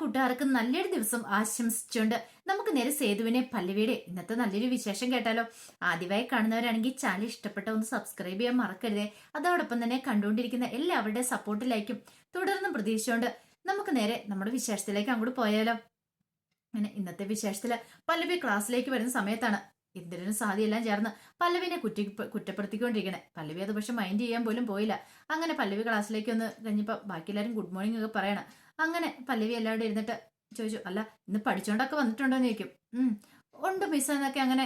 കൂട്ടുകാർക്ക് നല്ലൊരു ദിവസം ആശംസിച്ചുകൊണ്ട് നമുക്ക് നേരെ സേതുവിനെ പല്ലവിയുടെ ഇന്നത്തെ നല്ലൊരു വിശേഷം കേട്ടാലോ? ആദ്യമായി കാണുന്നവരാണെങ്കിൽ ചാനൽ ഇഷ്ടപ്പെട്ട ഒന്ന് സബ്സ്ക്രൈബ് ചെയ്യാൻ മറക്കരുതേ. അതോടൊപ്പം തന്നെ കണ്ടുകൊണ്ടിരിക്കുന്ന എല്ലാവരുടെ സപ്പോർട്ടിലായിരിക്കും തുടർന്നും പ്രതീക്ഷിച്ചുകൊണ്ട് നമുക്ക് നേരെ നമ്മുടെ വിശേഷത്തിലേക്ക് അങ്ങോട്ട് പോയാലോ. അങ്ങനെ ഇന്നത്തെ വിശേഷത്തിൽ പല്ലവി ക്ലാസ്സിലേക്ക് വരുന്ന സമയത്താണ് ഇന്ദ്രനും സാധിയെല്ലാം ചേർന്ന് പല്ലവിനെ കുറ്റി കുറ്റപ്പെടുത്തിക്കൊണ്ടിരിക്കണേ. പല്ലവി അത് പക്ഷെ മൈൻഡ് ചെയ്യാൻ പോലും പോയില്ല. അങ്ങനെ പല്ലവി ക്ലാസ്സിലേക്ക് ഒന്ന് കഴിഞ്ഞപ്പോൾ ബാക്കി എല്ലാവരും ഗുഡ് മോർണിംഗ് ഒക്കെ പറയണം. അങ്ങനെ പല്ലവി എല്ലാവരും ഇരുന്നിട്ട് ചോദിച്ചു അല്ല ഇന്ന് പഠിച്ചോണ്ടൊക്കെ വന്നിട്ടുണ്ടോ എന്ന് ചോദിക്കും ഉണ്ട് മിസ് എന്നൊക്കെ അങ്ങനെ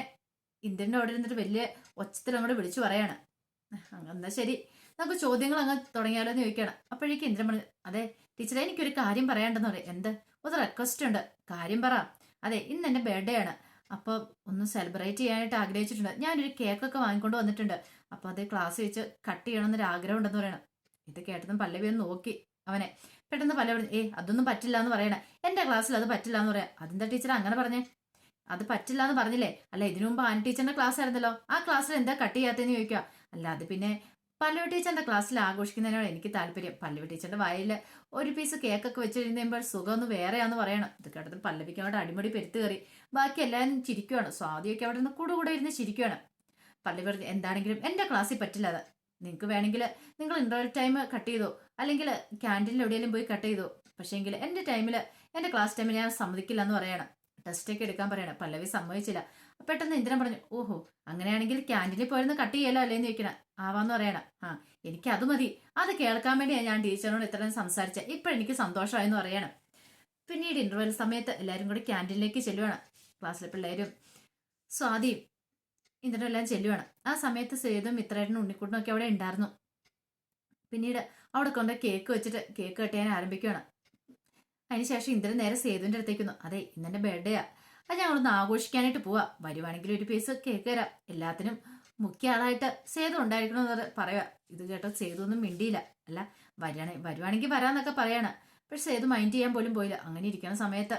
ഇന്ദ്രന്റെ അവിടെ ഇരുന്നിട്ട് വലിയ ഒച്ചത്തിൽ അങ്ങോട്ട് വിളിച്ചു പറയാണ്. എന്നാ ശരി. നമുക്ക് ചോദ്യങ്ങൾ അങ്ങ് തുടങ്ങിയാലോ എന്ന് ചോദിക്കണം അപ്പോഴേക്കും ഇന്ദ്രൻ പറഞ്ഞു അതെ ടീച്ചറെ എനിക്കൊരു കാര്യം പറയാണ്ടെന്ന് പറയും. എന്ത്? ഒരു റിക്വസ്റ്റ് ഉണ്ട്. കാര്യം പറ. അതെ ഇന്ന് എന്റെ ബർത്ത്ഡേ ആണ്. അപ്പോൾ ഒന്ന് സെലിബ്രേറ്റ് ചെയ്യാനായിട്ട് ആഗ്രഹിച്ചിട്ടുണ്ട്. ഞാനൊരു കേക്കൊക്കെ വാങ്ങിക്കൊണ്ട് വന്നിട്ടുണ്ട്. അപ്പോൾ അത് ക്ലാസ് വെച്ച് കട്ട് ചെയ്യണമെന്നൊരു ആഗ്രഹം ഉണ്ടെന്ന് പറയണം. ഇത് കേട്ടതും പല്ലവി ഒന്ന് നോക്കി അവനെ. പെട്ടെന്ന് പല്ലവി ഏ അതൊന്നും പറ്റില്ല എന്ന് പറയണേ. എന്റെ ക്ലാസ്സിൽ അത് പറ്റില്ല എന്ന് പറയാം. അതെന്താ ടീച്ചർ അങ്ങനെ പറഞ്ഞേ? അത് പറ്റില്ല എന്ന് പറഞ്ഞില്ലേ? അല്ല ഇതിനു മുമ്പ് ആൻ ടീച്ചറിന്റെ ക്ലാസ് ആയിരുന്നല്ലോ. ആ ക്ലാസ്സിൽ എന്താ കട്ട് ചെയ്യാത്തതെന്ന് ചോദിക്കുക അല്ല അത് പിന്നെ പല്ലവി ടീച്ചറിന്റെ ക്ലാസ്സിൽ ആഘോഷിക്കുന്നതിനോട് എനിക്ക് താല്പര്യം. പല്ലവി ടീച്ചറിന്റെ വായിൽ ഒരു പീസ് കേക്കൊക്കെ വെച്ച് കഴിയുമ്പോൾ സുഖം ഒന്ന് വേറെയാന്ന് പറയണം. ഇത് കേട്ടത് പല്ലവിക്ക് അവിടെ അടിമുടി പെരുത്ത് കയറി. ബാക്കി എല്ലാവരും ചിരിക്കുവാണ്. സ്വാതിയൊക്കെ അവിടെ നിന്ന് കൂടെ കൂടെ ഇരുന്ന് ചിരിക്കുവാണ്. പല്ലവി എന്താണെങ്കിലും എന്റെ ക്ലാസ്സിൽ പറ്റില്ല അത്. നിങ്ങൾക്ക് വേണമെങ്കിൽ നിങ്ങൾ ഇന്റർവൽ ടൈം കട്ട് ചെയ്തോ? അല്ലെങ്കിൽ ക്യാന്റീനിൽ എവിടെയെങ്കിലും പോയി കട്ട് ചെയ്തോ? പക്ഷേങ്കിൽ എന്റെ ടൈമിൽ എന്റെ ക്ലാസ് ടൈമിൽ ഞാൻ സമ്മതിക്കില്ല എന്ന് പറയണം. ടെസ്റ്റൊക്കെ എടുക്കാൻ പറയണം. പല്ലവി സമ്മതിച്ചില്ല. പെട്ടെന്ന് ഇന്ദ്രൻ പറഞ്ഞു ഓഹോ അങ്ങനെയാണെങ്കിൽ ക്യാന്റീനിൽ പോയിരുന്ന് കട്ട് ചെയ്യലോ അല്ലേന്ന് ചോദിക്കണം ആവാന്ന് പറയണം. ആ എനിക്ക് അത് മതി. അത് കേൾക്കാൻ വേണ്ടിയാണ് ഞാൻ ടീച്ചറിനോട് ഇത്രയും സംസാരിച്ചത് ഇപ്പം എനിക്ക് സന്തോഷമായെന്ന് പറയണം. പിന്നീട് ഇന്റർവെൽ സമയത്ത് എല്ലാവരും കൂടി ക്യാന്റീനിലേക്ക് ചെല്ലുവാണ്. ക്ലാസ്സിലെ പിള്ളേരും സ്വാതിയും ഇന്ദ്രനും എല്ലാം ചെല്ലുവാണ്. ആ സമയത്ത് സേതും മിത്രേട്ടനും ഉണ്ണിക്കുട്ടനും ഒക്കെ അവിടെ ഉണ്ടായിരുന്നു. പിന്നീട് അവിടെ കൊണ്ട് കേക്ക് വെച്ചിട്ട് കേക്ക് കട്ട് ചെയ്യാൻ ആരംഭിക്കുകയാണ് അതിനുശേഷം ഇന്ദ്രൻ നേരെ സേതുവിന്റെ അടുത്തേക്കുന്നു അതെ ഇന്നെ ബർത്ത്ഡേയാ അത് ഞങ്ങളൊന്ന് ആഘോഷിക്കാനായിട്ട് പോവാ. വരുവാണെങ്കിൽ ഒരു പീസ് കേക്ക് തരാം. എല്ലാത്തിനും മുഖ്യ ആളായിട്ട് സേതു ഉണ്ടായിരിക്കണമെന്ന് പറയാ. ഇത് കേട്ടോ സേതു ഒന്നും മിണ്ടിയില്ല. അല്ല വരികയാണെ വരുവാണെങ്കിൽ വരാന്നൊക്കെ പറയാണ്. പക്ഷെ സേതു മൈൻഡ് ചെയ്യാൻ പോലും പോയില്ല. അങ്ങനെ ഇരിക്കുന്ന സമയത്ത്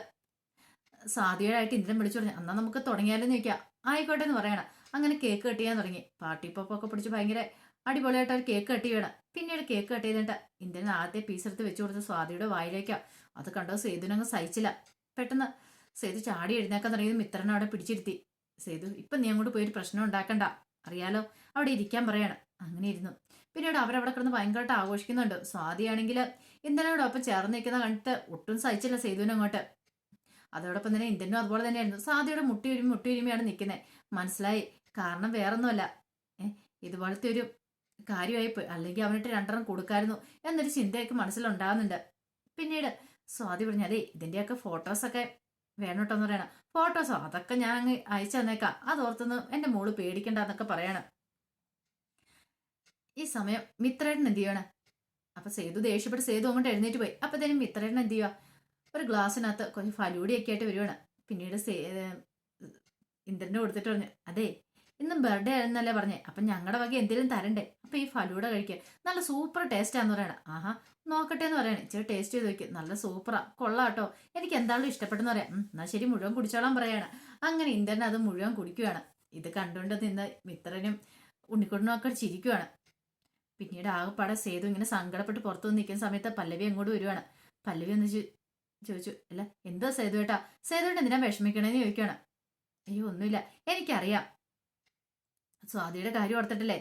സാധ്യതയായിട്ട് ഇന്ദ്രൻ വിളിച്ചു പറഞ്ഞു എന്നാൽ നമുക്ക് തുടങ്ങിയാലെന്ന് ചോദിക്കാം. ആയിക്കോട്ടെ എന്ന് പറയണം. അങ്ങനെ കേക്ക് കട്ട് ചെയ്യാൻ തുടങ്ങി. പാർട്ടി പോപ്പൊക്കെ പിടിച്ച് ഭയങ്കര അടിപൊളിയായിട്ട് അവർ കേക്ക് കട്ട് ചെയ്യണം പിന്നീട് കേക്ക് കട്ട് ചെയ്തിട്ട് ഇന്ദ്രൻ ആദ്യത്തെ പീസ് എടുത്ത് വെച്ചു കൊടുത്ത് സ്വാതിയുടെ വായിലേക്കാ. അത് കണ്ടോ സേതുനങ്ങ് സഹിച്ചില്ല. പെട്ടെന്ന് സേതു ചാടി എഴുന്നേക്കാൻ തുടങ്ങിയത് മിത്രനെ അവിടെ പിടിച്ചിരുത്തി. സേതു ഇപ്പൊ നീ അങ്ങോട്ട് പോയി ഒരു പ്രശ്നം ഉണ്ടാക്കണ്ട. അറിയാലോ അവിടെ ഇരിക്കാൻ പറയണം. അങ്ങനെ ഇരുന്നു. പിന്നീട് അവരവിടെ കിടന്ന് ഭയങ്കരമായിട്ട് ആഘോഷിക്കുന്നുണ്ട്. സ്വാതിയാണെങ്കിൽ ഇന്ദ്രനോടൊപ്പം ചേർന്ന് നിൽക്കുന്ന കണ്ടിട്ട് ഒട്ടും സഹിച്ചില്ല സേതുവിനെ അങ്ങോട്ട്. അതോടൊപ്പം തന്നെ ഇന്ദ്രനും അതുപോലെ തന്നെയായിരുന്നു. സ്വാതിയുടെ മുട്ടി ഒരുമി മുട്ടി ഒരുമിയാണ് നിൽക്കുന്നത് മനസ്സിലായി? കാരണം വേറൊന്നുമല്ല. ഇതുപോലത്തെ ഒരു കാര്യമായി പോയി. അല്ലെങ്കിൽ അവനിട്ട് രണ്ടെണ്ണം കൊടുക്കായിരുന്നു എന്നൊരു ചിന്തയൊക്കെ മനസ്സിലുണ്ടാകുന്നുണ്ട് പിന്നീട് സ്വാതി പറഞ്ഞു അതെ ഇതിന്റെയൊക്കെ ഫോട്ടോസൊക്കെ വേണം കേട്ടോ എന്ന് പറയണം. ഫോട്ടോസോ? അതൊക്കെ ഞാൻ അങ്ങ് അയച്ചു തന്നേക്കാം. അതോർത്തൊന്ന് എന്റെ മോൾ പേടിക്കണ്ട എന്നൊക്കെ പറയണം. ഈ സമയം മിത്രേട്ടൻ എന്ത് ചെയ്യണം അപ്പൊ സേതു ദേഷ്യപ്പെട്ട് സേതു അങ്ങോട്ട് എഴുന്നേറ്റ് പോയി. അപ്പത്തേനും മിത്രേട്ടൻ എന്ത് ചെയ്യുക ഒരു ഗ്ലാസ്സിനകത്ത് കുറച്ച് ഫലൂടിയൊക്കെ ആയിട്ട് വരുവാണ്. പിന്നീട് സേ ഇന്ദ്രന്റെ കൊടുത്തിട്ട് പറഞ്ഞു അതെ ഇന്നും ബർത്ത്ഡേ ആയിരുന്നല്ലേ പറഞ്ഞേ. അപ്പൊ ഞങ്ങളുടെ വക എന്തെങ്കിലും തരണ്ടേ? അപ്പൊ ഈ ഫലൂട കഴിക്കുക നല്ല സൂപ്പർ ടേസ്റ്റ് ടേസ്റ്റാന്ന് പറയണം. ആഹാ നോക്കട്ടെ എന്ന് പറയണേ. ഇച്ചിരി ടേസ്റ്റ് ചെയ്ത് നോക്കി. നല്ല സൂപ്പറാ കൊള്ളാട്ടോ എനിക്ക് എന്താണല്ലോ ഇഷ്ടപ്പെട്ടെന്ന് പറയാം. എന്നാ ശരി മുഴുവൻ കുടിച്ചോളാൻ പറയാണ്. അങ്ങനെ ഇന്ദ്രൻ അത് മുഴുവൻ കുടിക്കുകയാണ് ഇത് കണ്ടുകൊണ്ട് നിന്ന് മിത്രനും ഉണ്ണിക്കുട്ടനും ഒക്കെ ചിരിക്കുകയാണ് പിന്നീട് ആകെപ്പാടെ സേതു ഇങ്ങനെ സങ്കടപ്പെട്ട് പുറത്തു നിൽക്കുന്ന സമയത്ത് പല്ലവി അങ്ങോട്ട് വരുവാണ്. പല്ലവി ഒന്ന് ചോദിച്ചു അല്ല എന്താ സേതു ഏട്ടാ? സേതുവേട്ട എന്തിനാ വിഷമിക്കണേന്ന് ചോദിക്കുകയാണ് അയ്യോ ഒന്നുമില്ല. എനിക്കറിയാം. സ്വാതിയുടെ കാര്യം ഓർത്തിട്ടല്ലേ?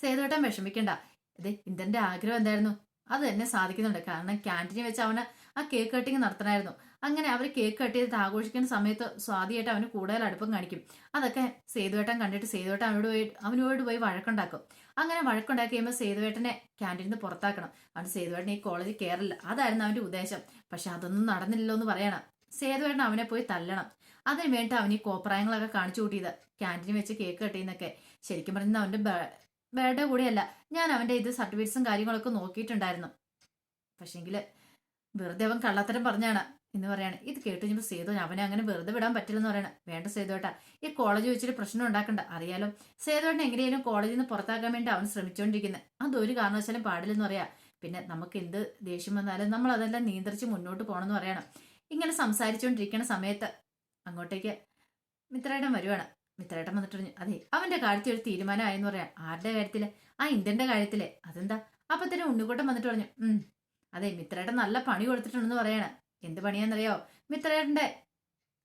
സേതുവേട്ടൻ വിഷമിക്കണ്ട. ഇത് ഇന്ദ്രന്റെ ആഗ്രഹം എന്തായിരുന്നു? അത് തന്നെ സാധിക്കുന്നുണ്ട്. കാരണം ക്യാന്റീനിൽ വെച്ച് അവന് ആ കേക്ക് കട്ടിങ് നടത്തണമായിരുന്നു. അങ്ങനെ അവർ കേക്ക് കട്ട് ചെയ്ത് ആഘോഷിക്കുന്ന സമയത്ത് സ്വാതിയായിട്ട് അവന് കൂടുതൽ അടുപ്പം കാണിക്കും. അതൊക്കെ സേതുവേട്ടൻ കണ്ടിട്ട് സേതുവേട്ടൻ അവനോട് പോയി അവനോട് പോയി വഴക്കുണ്ടാക്കും. അങ്ങനെ വഴക്കുണ്ടാക്കി കഴിയുമ്പോൾ സേതുവേട്ടനെ ക്യാന്റീനിൽ നിന്ന് പുറത്താക്കണം. അവൻ സേതുവേട്ടൻ ഈ കോളേജിൽ കയറില്ല അതായിരുന്നു അവന്റെ ഉദ്ദേശം. പക്ഷെ അതൊന്നും നടന്നില്ലല്ലോ എന്ന് പറയണം. സേതുവേട്ടൻ അവനെ പോയി തല്ലണം. അതിന് വേണ്ടി അവൻ ഈ കോപ്രായങ്ങളൊക്കെ കാണിച്ചു കൂട്ടിയത് ക്യാന്റീനിൽ വെച്ച് കേക്ക് കട്ട് ചെയ്യുന്നൊക്കെ. ശരിക്കും പറഞ്ഞാൽ അവന്റെ ബർത്ത്ഡേ കൂടിയല്ല. ഞാൻ അവന്റെ ഇത് സർട്ടിഫിക്കറ്റ്സും കാര്യങ്ങളൊക്കെ നോക്കിയിട്ടുണ്ടായിരുന്നു. പക്ഷെങ്കിൽ വെറുതെ അവൻ കള്ളത്തരം പറഞ്ഞാണ് എന്ന് പറയാണ്. ഇത് കേട്ട് കഴിഞ്ഞപ്പോൾ സേതു അവനെ അങ്ങനെ വെറുതെ വിടാൻ പറ്റില്ലെന്ന് പറയണം. വേണ്ട സേതുവേട്ടാ ഈ കോളേജ് വെച്ചിട്ട് പ്രശ്നം ഉണ്ടാക്കണ്ട. അറിയാലോ സേതുവേട്ടൻ എങ്ങനെയാലും കോളേജിൽ നിന്ന് പുറത്താക്കാൻ വേണ്ടി അവൻ ശ്രമിച്ചുകൊണ്ടിരിക്കുന്നത് അതൊരു കാരണവശാലും പാടില്ലെന്ന് പറയാം. പിന്നെ നമുക്ക് എന്ത് ദേഷ്യം വന്നാലും നമ്മൾ അതെല്ലാം നിയന്ത്രിച്ച് മുന്നോട്ട് പോകണമെന്ന് പറയണം. ഇങ്ങനെ സംസാരിച്ചുകൊണ്ടിരിക്കുന്ന സമയത്ത് അങ്ങോട്ടേക്ക് മിത്രേട്ടൻ വരുവാണ്. മിത്രേട്ടൻ വന്നിട്ട് പറഞ്ഞു അതെ അവന്റെ കാര്യത്തിൽ ഒരു തീരുമാനമായെന്ന് പറയാം. ആരുടെ കാര്യത്തിൽ? ആ ഇന്ത്യന്റെ കാര്യത്തിൽ. അതെന്താ? അപ്പൊ തന്നെ ഉണ്ണിക്കുട്ടൻ വന്നിട്ട് പറഞ്ഞു ഉം അതെ മിത്രേട്ടൻ നല്ല പണി കൊടുത്തിട്ടുണ്ടെന്ന് പറയാണ്. എന്ത് പണിയാന്നറിയോ മിത്രേട്ടന്റെ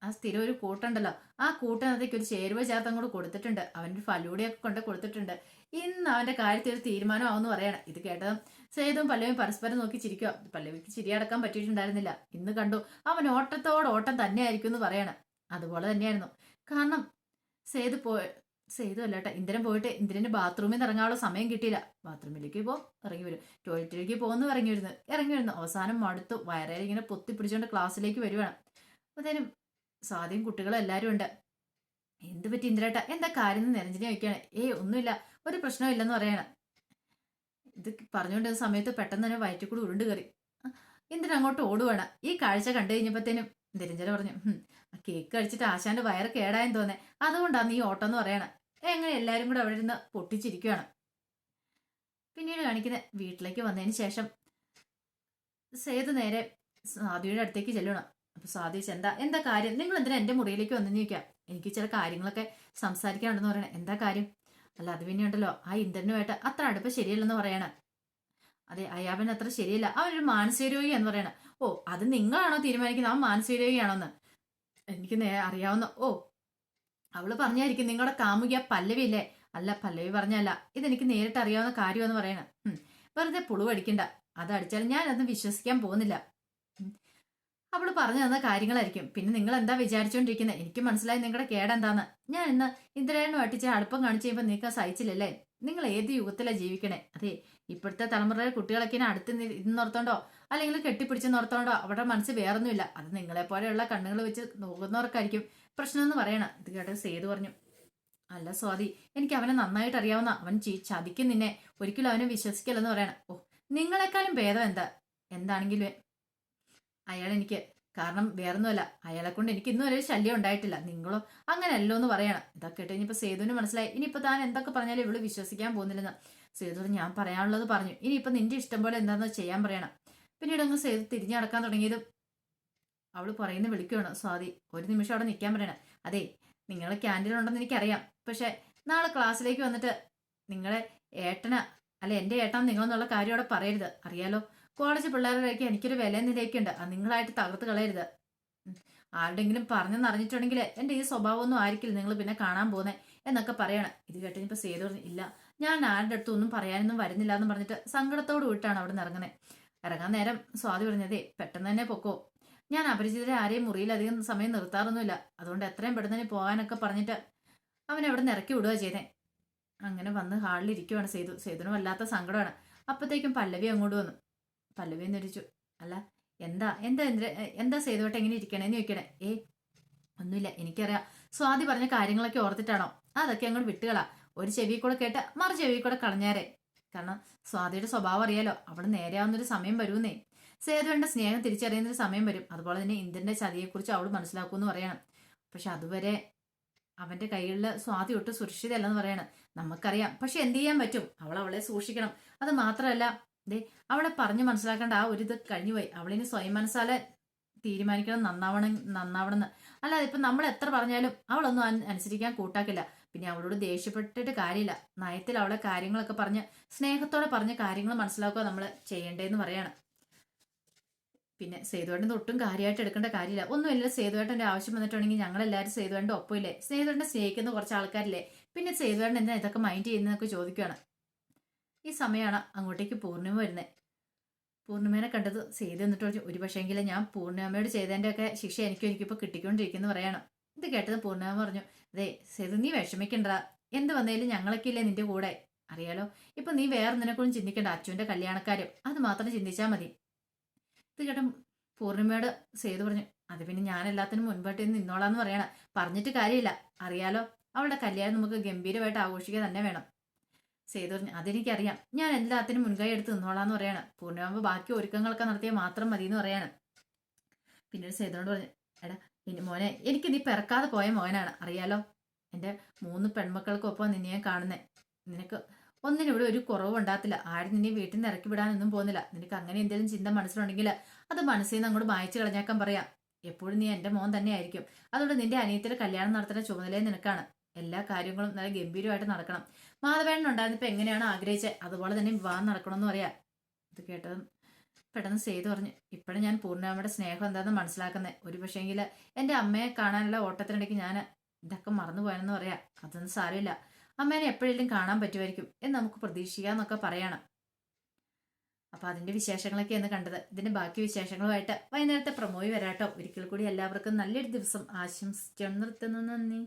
ആ സ്ഥിരം ഒരു കൂട്ടുണ്ടല്ലോ. ആ കൂട്ടിനകത്തേക്ക് ഒരു ചേരുവ ചേർത്ത് അങ്ങോട്ട് കൊടുത്തിട്ടുണ്ട്. അവന്റെ ഫലൂടിയൊക്കെ കൊണ്ട് കൊടുത്തിട്ടുണ്ട്. ഇന്ന് അവന്റെ കാര്യത്തിൽ ഒരു തീരുമാനമാവെന്ന് പറയണം. ഇത് കേട്ടതും സേതും പല്ലവും പരസ്പരം നോക്കി ചിരിക്കുക. പല്ലവിക്ക് ചിരിയടക്കാൻ പറ്റിയിട്ടുണ്ടായിരുന്നില്ല. ഇന്ന് കണ്ടു അവൻ ഓട്ടത്തോട് ഓട്ടം തന്നെയായിരിക്കും എന്ന് പറയണം. അതുപോലെ തന്നെയായിരുന്നു. കാരണം സേതു പോയ സേതു അല്ലാട്ടെ ഇന്ദ്രൻ പോയിട്ട് ഇന്ദ്രന് ബാത്റൂമിൽ നിന്ന് ഇറങ്ങാനുള്ള സമയം കിട്ടിയില്ല. ബാത്റൂമിലേക്ക് പോകും ഇറങ്ങി വരും. ടോയ്ലറ്റിലേക്ക് പോകുന്നു ഇറങ്ങി വരുന്നു. ഇറങ്ങി വരുന്നു. അവസാനം മടുത്തു വയറേൽ ഇങ്ങനെ പൊത്തി പിടിച്ചുകൊണ്ട് ക്ലാസ്സിലേക്ക് വരുവാണ്. അതേനും സാധ്യം കുട്ടികളെല്ലാവരും ഉണ്ട്. എന്ത് പറ്റി ഇന്ദ്രേട്ട? എന്താ കാര്യം നിരഞ്ജനെ വയ്ക്കുകയാണ് ഏയ് ഒന്നുമില്ല. ഒരു പ്രശ്നവും ഇല്ലെന്ന് പറയണം. ഇത് പറഞ്ഞുകൊണ്ടിരുന്ന സമയത്ത് പെട്ടെന്ന് തന്നെ വയറ്റിൽ കൂടി ഉരുണ്ട് കയറി. ഇന്ദ്രൻ അങ്ങോട്ട് ഓടുവാണ്. ഈ കാഴ്ച കണ്ടു കഴിഞ്ഞപ്പോഴത്തേനും നിരഞ്ജന പറഞ്ഞു ആ കേക്ക് കഴിച്ചിട്ട് ആശാന്റെ വയറ് കേടായെന്ന് തോന്നേ. അതുകൊണ്ടാണ് നീ ഓട്ടം എന്ന് പറയണം. എങ്ങനെ എല്ലാരും കൂടെ അവിടെ ഇരുന്ന് പൊട്ടിച്ചിരിക്കുകയാണ് പിന്നീട് കാണിക്കുന്നത് വീട്ടിലേക്ക് വന്നതിന് ശേഷം സേതു നേരെ സാദിയുടെ അടുത്തേക്ക് ചെല്ലണം. അപ്പൊ സാധു എന്താ എന്താ കാര്യം? നിങ്ങൾ എന്തിനാ എന്റെ മുറിയിലേക്ക് വന്നു ചോദിക്കാം എനിക്ക് ചില കാര്യങ്ങളൊക്കെ സംസാരിക്കാനുണ്ടെന്ന് പറയണേ. എന്താ കാര്യം? അല്ല അത് പിന്നെ ഉണ്ടല്ലോ. ആ ഇന്ദ്രനുമായിട്ട് അത്ര അടുപ്പം ശരിയല്ലെന്ന് പറയണ. അതെ അയാവൻ അത്ര ശരിയല്ല. അവനൊരു മാനസിക രോഗി എന്ന് പറയണ ഓ അത് നിങ്ങളാണോ തീരുമാനിക്കുന്നത്? അവൻ മാനസിക രോഗിയാണോന്ന് എനിക്ക് അറിയാവുന്ന ഓ അവൾ പറഞ്ഞായിരിക്കും നിങ്ങളുടെ കാമുകിയ പല്ലവി അല്ലേ? അല്ല പല്ലവി പറഞ്ഞല്ല. ഇതെനിക്ക് നേരിട്ട് അറിയാവുന്ന കാര്യമെന്ന് പറയണ. വെറുതെ പുളുവടിക്കണ്ട അത് അടിച്ചാൽ ഞാൻ അത് വിശ്വസിക്കാൻ പോകുന്നില്ല. അവൾ പറഞ്ഞു തന്ന കാര്യങ്ങളായിരിക്കും. പിന്നെ നിങ്ങൾ എന്താ വിചാരിച്ചുകൊണ്ടിരിക്കുന്നത് എനിക്ക് മനസ്സിലായി നിങ്ങളുടെ കേടെന്താന്ന്. ഞാൻ ഇന്ന് ഇന്ദ്രനുമായിട്ട് ഇച്ചിരി അടുപ്പം കാണിച്ചു കഴിയുമ്പോൾ നിങ്ങൾക്ക് സഹിച്ചില്ലല്ലേ? നിങ്ങൾ ഏത് യുഗത്തിലാണ് ജീവിക്കണേ? അതെ ഇപ്പോഴത്തെ തലമുറയിലെ കുട്ടികളൊക്കെ അടുത്ത് ഇരുന്നോർത്തോണ്ടോ അല്ലെങ്കിൽ കെട്ടിപ്പിടിച്ച് നിർത്തോണ്ടോ അവരുടെ മനസ്സ് വേറൊന്നുമില്ല. അത് നിങ്ങളെ പോലെയുള്ള കണ്ണുകൾ വെച്ച് നോക്കുന്നവർക്കായിരിക്കും പ്രശ്നമെന്ന് പറയണം. ഇത് കേട്ടത് സേതു പറഞ്ഞു. അല്ല സ്വാതി എനിക്ക് അവനെ നന്നായിട്ട് അറിയാവുന്ന അവൻ ചതിക്കും നിന്നെ. ഒരിക്കലും അവനെ വിശ്വസിക്കില്ലെന്ന് പറയണം. ഓ നിങ്ങളെക്കാളും ഭേദം എന്താ? എന്താണെങ്കിലും അയാൾ എനിക്ക് കാരണം വേറൊന്നുമല്ല. അയാളെ കൊണ്ട് എനിക്ക് ഇന്നും ഒരു ശല്യം ഉണ്ടായിട്ടില്ല. നിങ്ങളോ? അങ്ങനെയല്ലോ എന്ന് പറയണം. ഇതൊക്കെ കേട്ട് ഇനിയിപ്പോ സേതുവിന് മനസ്സിലായി. ഇനിയിപ്പോൾ താൻ എന്തൊക്കെ പറഞ്ഞാലും ഇവൾ വിശ്വസിക്കാൻ പോകുന്നില്ലെന്ന്. സേതു ഞാൻ പറയാനുള്ളത് പറഞ്ഞു. ഇനിയിപ്പോൾ നിന്റെ ഇഷ്ടം പോലെ എന്താണെന്ന് ചെയ്യാൻ പറയണം. പിന്നീട് അങ്ങ് സേതു തിരിഞ്ഞു നടക്കാൻ തുടങ്ങിയതും അവൾ പറയുന്ന വിളിക്കുകയാണ് സ്വാതി. ഒരു നിമിഷം അവിടെ നിൽക്കാൻ പറയണം. അതെ നിങ്ങളെ ക്യാന്റീൻ ഉണ്ടെന്ന് എനിക്കറിയാം. പക്ഷെ നാളെ ക്ലാസ്സിലേക്ക് വന്നിട്ട് നിങ്ങളെ ഏട്ടന അല്ല എന്റെ ഏട്ടൻ നിങ്ങളെന്നുള്ള കാര്യം അവിടെ പറയരുത്. അറിയാലോ? കോളേജ് പിള്ളേരുടെയൊക്കെ എനിക്കൊരു വില നിലയ്ക്കുണ്ട് അത് നിങ്ങളായിട്ട് തകർത്ത് കളയരുത്. ആരുടെങ്കിലും പറഞ്ഞു നിറഞ്ഞിട്ടുണ്ടെങ്കിൽ എന്റെ ഈ സ്വഭാവമൊന്നും ആയിരിക്കില്ല നിങ്ങൾ പിന്നെ കാണാൻ പോകുന്നേ എന്നൊക്കെ പറയണം. ഇത് കേട്ടിപ്പോൾ സേതു പറഞ്ഞു ഇല്ല ഞാൻ ആരുടെ അടുത്തും ഒന്നും പറയാനൊന്നും വരുന്നില്ല എന്ന് പറഞ്ഞിട്ട് സങ്കടത്തോട് വിട്ടാണ് അവിടെ നിന്ന് ഇറങ്ങുന്നത് ഇറങ്ങാൻ നേരം സ്വാതി പറഞ്ഞതേ പെട്ടെന്ന് തന്നെ പൊക്കോ. ഞാൻ അപരിചിതരെ ആരെയും മുറിയിൽ അധികം സമയം നിർത്താറൊന്നുമില്ല. അതുകൊണ്ട് എത്രയും പെട്ടെന്ന് പോകാനൊക്കെ പറഞ്ഞിട്ട് അവൻ അവിടെ നിന്ന് ഇറക്കി വിടുക ചെയ്തേ. അങ്ങനെ വന്ന് ഹാളിൽ ഇരിക്കുവാണ് സേതു. സേതുവിന് വല്ലാത്ത സങ്കടമാണ്. അപ്പോഴത്തേക്കും പല്ലവി അങ്ങോട്ട് വന്നു. പല്ലവി എന്നിരിച്ചു അല്ല എന്താ എന്താ എന്ത് എന്താ സേതുവട്ടെ എങ്ങനെ ഇരിക്കണേന്ന് ചോദിക്കണേ. ഏ ഒന്നുമില്ല എനിക്കറിയാം. സ്വാതി പറഞ്ഞ കാര്യങ്ങളൊക്കെ ഓർത്തിട്ടാണോ? അതൊക്കെ അങ്ങോട്ട് വിട്ടുകളാ. ഒരു ചെവി കൂടെ കേട്ട് മറു ചെവി കൂടെ കളഞ്ഞേരെ. കാരണം സ്വാതിയുടെ സ്വഭാവം അറിയാലോ അവൾ നേരെയാവുന്നൊരു സമയം വരുമെന്നേ. സേതുവിന്റെ സ്നേഹം തിരിച്ചറിയുന്നൊരു സമയം വരും. അതുപോലെ തന്നെ ഇന്ദ്രന്റെ ചതിയെക്കുറിച്ച് അവൾ മനസ്സിലാക്കുമെന്ന് പറയണം. പക്ഷെ അതുവരെ അവന്റെ കൈകളിൽ സ്വാതി ഒട്ടും സുരക്ഷിതല്ലെന്ന് പറയണം. നമുക്കറിയാം. പക്ഷെ എന്ത് ചെയ്യാൻ പറ്റും? അവൾ അവളെ സൂക്ഷിക്കണം. അത് മാത്രമല്ല ദേ അവളെ പറഞ്ഞു മനസ്സിലാക്കേണ്ട ആ ഒരു ഇത് കഴിഞ്ഞുപോയി. അവളിനി സ്വയം മനസ്സാലെ തീരുമാനിക്കണം നന്നാവണം നന്നാവണം. എന്ന് അല്ലാതെ ഇപ്പൊ നമ്മൾ എത്ര പറഞ്ഞാലും അവളൊന്നും അനുസരിക്കാൻ കൂട്ടാക്കില്ല. പിന്നെ അവളോട് ദേഷ്യപ്പെട്ടിട്ട് കാര്യമില്ല. നയത്തിൽ അവളെ കാര്യങ്ങളൊക്കെ പറഞ്ഞ് സ്നേഹത്തോടെ പറഞ്ഞ് കാര്യങ്ങൾ മനസ്സിലാക്കുക നമ്മൾ ചെയ്യേണ്ടതെന്ന് പറയാണ്. പിന്നെ സേതുവേട്ടന്റെ ഒട്ടും കാര്യമായിട്ട് എടുക്കേണ്ട കാര്യമില്ല. ഒന്നുമില്ല സേതുവേട്ടന്റെ ആവശ്യം വന്നിട്ടുണ്ടെങ്കിൽ ഞങ്ങളെല്ലാവരും സേതുവേട്ടന്റെ ഒപ്പമില്ലേ? സേതുവേട്ടനെ സ്നേഹിക്കുന്ന കുറച്ച് ആൾക്കാരില്ലേ? പിന്നെ സേതുവേട്ടൻ എന്താ ഇതൊക്കെ മൈൻഡ് ചെയ്യുന്നതൊക്കെ ചോദിക്കുകയാണ് ഈ സമയമാണ് അങ്ങോട്ടേക്ക് പൂർണിമ വരുന്നത് പൂർണിമേനെ കണ്ടത് സേതു എന്നിട്ട് പറഞ്ഞു ഒരു പക്ഷേങ്കിലും ഞാൻ പൂർണിമയോട് ചെയ്തതിന്റെ ഒക്കെ ശിക്ഷ എനിക്കും എനിക്കിപ്പോൾ കിട്ടിക്കൊണ്ടിരിക്കുന്നു പറയണം. ഇത് കേട്ടത് പൂർണിമ പറഞ്ഞു അതെ സേതു നീ വിഷമിക്കണ്ട എന്ത് വന്നേലും ഞങ്ങളൊക്കെ ഇല്ലേ നിന്റെ കൂടെ. അറിയാലോ ഇപ്പൊ നീ വേറെ നിനക്കൊന്നും ചിന്തിക്കണ്ട അച്ഛന്റെ കല്യാണക്കാരും അത് മാത്രം ചിന്തിച്ചാൽ മതി. ഇത് കേട്ട പൂർണിമയോട് സേതു പറഞ്ഞു അത് പിന്നെ ഞാൻ എല്ലാത്തിനും മുൻപായിട്ട് നിന്നോളാന്ന് പറയണം. പറഞ്ഞിട്ട് കാര്യമില്ല. അറിയാലോ അവളുടെ കല്യാണം നമുക്ക് ഗംഭീരമായിട്ട് ആഘോഷിക്കുക തന്നെ വേണം. സേതു പറഞ്ഞു അതെനിക്കറിയാം. ഞാൻ എല്ലാത്തിനും മുൻകൈ എടുത്ത് നിന്നോളാന്ന് പറയാണ്. പൂർണിമാവ് ബാക്കി ഒരുക്കങ്ങളൊക്കെ നടത്തിയാൽ മാത്രം മതി എന്ന് പറയാണ് പിന്നീട് സേതുനോട് പറഞ്ഞു എടാ ഇനി മോനെ എനിക്ക് നീ പിറക്കാതെ പോയ മോനാണ്. അറിയാലോ? എന്റെ മൂന്ന് പെൺമക്കൾക്കൊപ്പം നിന്നെ കാണുന്നേ. നിനക്ക് ഒന്നിനും ഇവിടെ ഒരു കുറവും ഉണ്ടാകത്തില്ല. ആരും നിന്നെ വീട്ടിൽ നിന്ന് ഇറക്കി വിടാനൊന്നും പോകുന്നില്ല. നിനക്ക് അങ്ങനെ എന്തെങ്കിലും ചിന്ത മനസ്സിലുണ്ടെങ്കിൽ അത് മനസ്സിൽ നിന്ന് അങ്ങോട്ട് മായച്ചു കളഞ്ഞാക്കാൻ പറയാം. എപ്പോഴും നീ എന്റെ മോൻ തന്നെ ആയിരിക്കും അതുകൊണ്ട് നിന്റെ അനിയത്തിയുടെ കല്യാണം നടത്തുന്ന ചുമതലയും നിനക്കാണ്. എല്ലാ കാര്യങ്ങളും നല്ല ഗംഭീരമായിട്ട് നടക്കണം. മാധവേണ്ണൻ ഉണ്ടായിരുന്നപ്പോൾ എങ്ങനെയാണ് ആഗ്രഹിച്ചത് അതുപോലെ തന്നെ വിവാഹം നടക്കണമെന്ന് പറയാ ഇത് കേട്ടതും പെട്ടെന്ന് ചെയ്തു പറഞ്ഞു ഇപ്പോഴും ഞാൻ പൂർണമ്മയുടെ സ്നേഹം എന്താണെന്ന് മനസ്സിലാക്കുന്നത് ഒരു പക്ഷേങ്കിൽ എന്റെ അമ്മയെ കാണാനുള്ള ഓട്ടത്തിനിടയ്ക്ക് ഞാൻ ഇതൊക്കെ മറന്നു പോയെന്ന് പറയാം അതൊന്നും സാരമില്ല. അമ്മേനെ എപ്പോഴെങ്കിലും കാണാൻ പറ്റുമായിരിക്കും എന്ന് നമുക്ക് പ്രതീക്ഷിക്കാമെന്നൊക്കെ പറയണം. അപ്പോൾ അതിന്റെ വിശേഷങ്ങളൊക്കെയാണ് കണ്ടത്. ഇതിന്റെ ബാക്കി വിശേഷങ്ങളുമായിട്ട് വൈകുന്നേരത്തെ പ്രമോയി വരാട്ടോ. ഒരിക്കൽ കൂടി എല്ലാവർക്കും നല്ലൊരു ദിവസം ആശംസിച്ചു. നിർത്തുന്നു. നന്ദി.